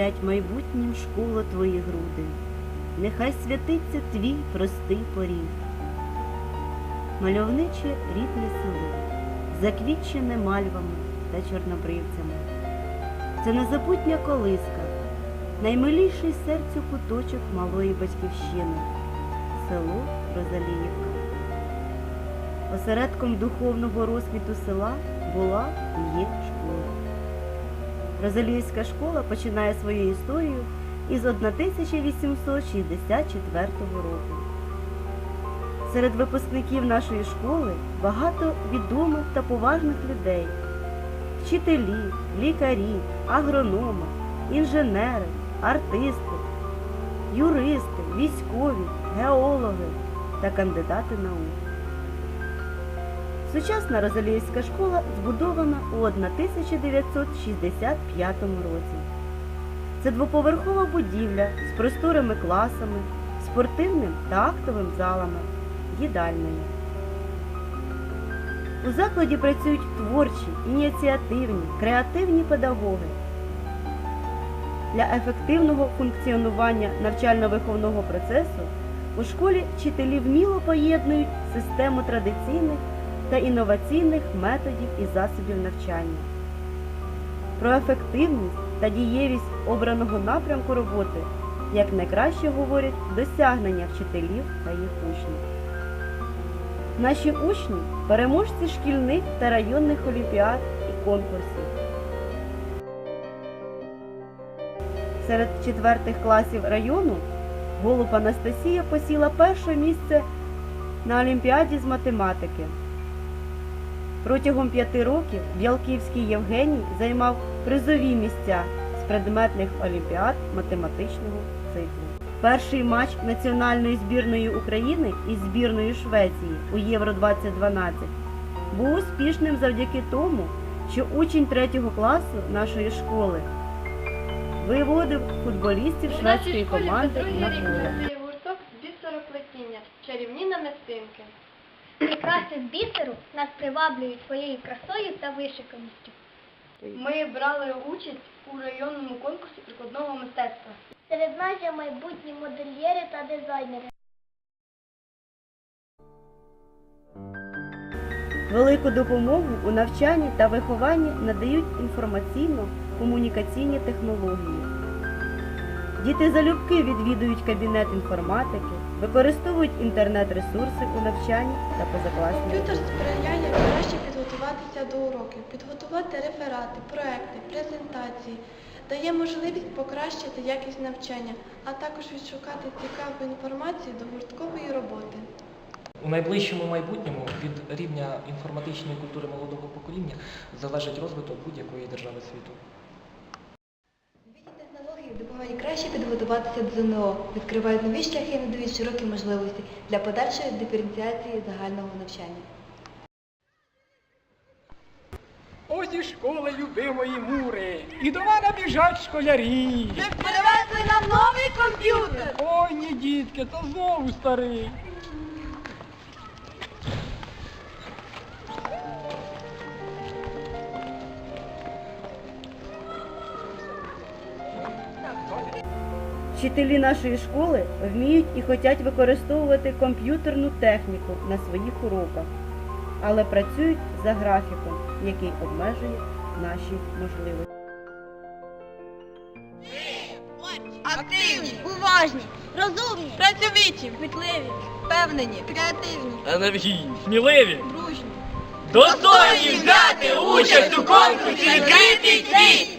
щемлять майбутнім школо твої груди, нехай святиться твій простий поріг. Мальовниче рідне село, заквітчене мальвами та чорнобривцями. Це незабутня колиска, наймиліший серцю куточок малої батьківщини, село Розаліївка. Осередком духовного розквіту села була і є школа. Розаліївська школа починає свою історію із 1864 року. Серед випускників нашої школи багато відомих та поважних людей, вчителі, лікарі, агрономи, інженери, артисти, юристи, військові, геологи та кандидати наук. Сучасна Розаліївська школа збудована у 1965 році. Це двоповерхова будівля з просторими класами, спортивним та актовим залами, їдальною. У закладі працюють творчі, ініціативні, креативні педагоги. Для ефективного функціонування навчально-виховного процесу у школі вчителі вміло поєднують систему традиційних та інноваційних методів і засобів навчання. Про ефективність та дієвість обраного напрямку роботи як найкраще говорять досягнення вчителів та їх учнів. Наші учні переможці шкільних та районних олімпіад і конкурсів. Серед четвертих класів району Голуб Анастасія посіла перше місце на Олімпіаді з математики. Протягом п'яти років Бялківський Євгеній займав призові місця з предметних олімпіад математичного циклу. Перший матч національної збірної України із збірною Швеції у Євро 2012 був успішним завдяки тому, що учень третього класу нашої школи виводив футболістів шведської команди на поле. гурток з бісероплетіння, чарівні намистинки. Прикраси з бісеру нас приваблюють своєю красою та вишиканістю. Ми брали участь у районному конкурсі прикладного мистецтва. Серед нас є майбутні модельєри та дизайнери. Велику допомогу у навчанні та вихованні надають інформаційно-комунікаційні технології. Діти залюбки відвідують кабінет інформатики, використовують інтернет-ресурси у навчанні та позакласній Комп'ютер сприяє краще підготуватися до уроків, підготувати реферати, проекти, презентації, дає можливість покращити якість навчання, а також відшукати цікаву інформацію до гурткової роботи. У найближчому майбутньому від рівня інформатичної культури молодого покоління залежить розвиток будь-якої держави світу. Допомагають краще підготуватися до ЗНО, відкривають нові шляхи і надають широкі можливості для подальшої диференціації загального навчання. Ось і школи любимої мури. І до мене біжать школярі. Привезли нам новий комп'ютер! Ой, ні, дітки, то знову старий. Вчителі нашої школи вміють і хочуть використовувати комп'ютерну техніку на своїх уроках, але працюють за графіком, який обмежує наші можливості. Активні, Уважні, розумні, працьовиті, кмітливі, впевнені, креативні, Енергійні, сміливі. дружні. Достойні взяти участь у конкурсі «Відкритий світ».